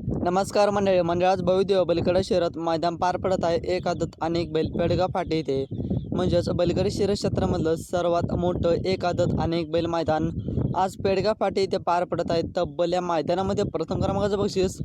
नमस्कार मंडळी मंडळात भविदेव बलकडे शहरात मैदान पार पडत आहे. एक आदत आणि एक बैल पेडगाव फाटे येथे. म्हणजेच बलगडी शहर क्षेत्रामधलं सर्वात मोठं एक आदत आणि एक बैल मैदान आज पेडगाव फाटे इथे पार पडत आहे. तब्बल या मैदानामध्ये प्रथम क्रमांकाचं बक्षीस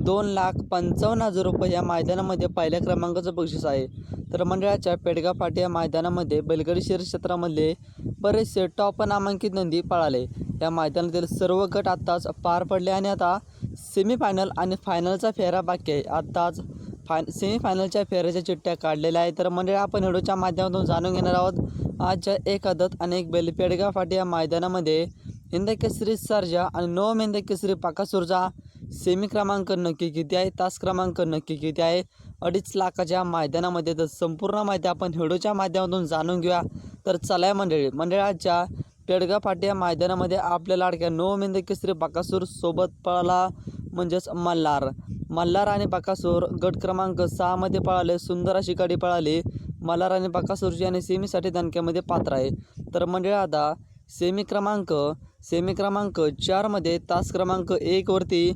दोन लाख पंचावन्न हजार रुपये या मैदानामध्ये पहिल्या क्रमांकाचं बक्षीस आहे. तर मंडळाच्या पेडगाव फाटे या मैदानामध्ये बलगडी शहर क्षेत्रामधले बरेचसे टॉप नामांकित नोंदी पळाले. या मैदानातील सर्व गट आत्ताच पार पडले आणि आता सेमीफायनल आणि फायनलचा फेरा बाकी आहे. आत्ताच फाय सेमीफायनलच्या फेऱ्याच्या चिठ्ठ्या काढलेल्या आहेत. तर मंडळी आपण व्हिडिओच्या माध्यमातून जाणून घेणार आहोत आजच्या एक आदत आणि एक बैल पेडगाव फाटी या मैदानामध्ये हिंद केसरी सर्जा आणि नवम हिंद केसरी पाकासूरचा सेमी क्रमांक नक्की किती आहे? तास क्रमांक नक्की किती आहे? अडीच लाखाच्या मैदानामध्ये तर संपूर्ण माहिती आपण व्हिडिओच्या माध्यमातून जाणून घेऊया. तर चला मंडळी मंडळाच्या पेडगा फाटी या मैदानामध्ये आपल्या लाडक्या नऊ हिंद केसरी बाकासूर सोबत पळाला म्हणजेच मल्हार. मल्हार आणि बकासूर गट क्रमांक सहामध्ये पळाले सुंदर अशी गाडी पळाली. मल्हार आणि बकासूरची आणि सेमीसाठी दणक्यामध्ये पात्र आहे. तर मंडळी आता सेमी क्रमांक सेमी क्रमांक चारमध्ये तास क्रमांक एकवरती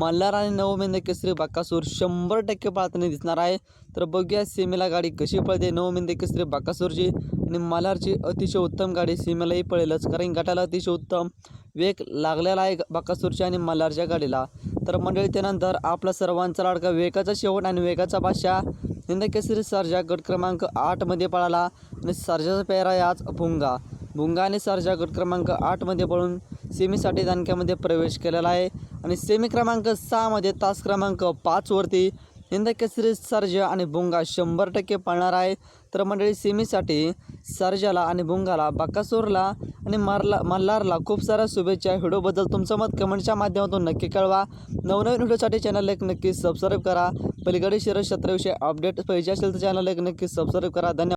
मल्हार आणि नवमेंद केसरी बाकासूर शंभर टक्के पळताना दिसणार आहे. तर बघूया सेमीला गाडी कशी पळते नवमेंद केसरी बाकासूरची आणि मल्हारची अतिशय उत्तम गाडी सीमेलाही पळेलच कारण गटाला अतिशय उत्तम वेग लागलेला आहे बाकासूरच्या आणि मल्हारच्या गाडीला. तर मंडळी त्यानंतर आपला सर्वांचा लाडका वेगाचा शेवट आणि वेगाचा बादशाह निंदकेसरी सर्जा गट क्रमांक आठमध्ये पळाला आणि सर्जाचा पेहरा याच आज भुंगा. भुंगा आणि सर्जा गट क्रमांक आठमध्ये पळून सेमीसाठी दानक्यामध्ये प्रवेश केलेला आहे. आणि सेमी क्रमांक सहामध्ये तास क्रमांक पाचवरती हिंद केसरी सर्जा आणि बुंगा शंभर टक्के पळणार आहे. तर मंडळी सेमीसाठी सर्जाला आणि बुंगाला बकासूरला आणि मारला मल्हारला खूप साऱ्या शुभेच्छा. व्हिडिओबद्दल तुमचं मत कमेंटच्या माध्यमातून नक्की कळवा. नवनवीन व्हिडिओसाठी चॅनल एक नक्की सबस्क्राईब करा. पलीकडे शिरक्षेत्राविषयी अपडेट पाहिजे असेल तर चॅनल एक नक्की सबस्क्राईब करा. धन्यवाद.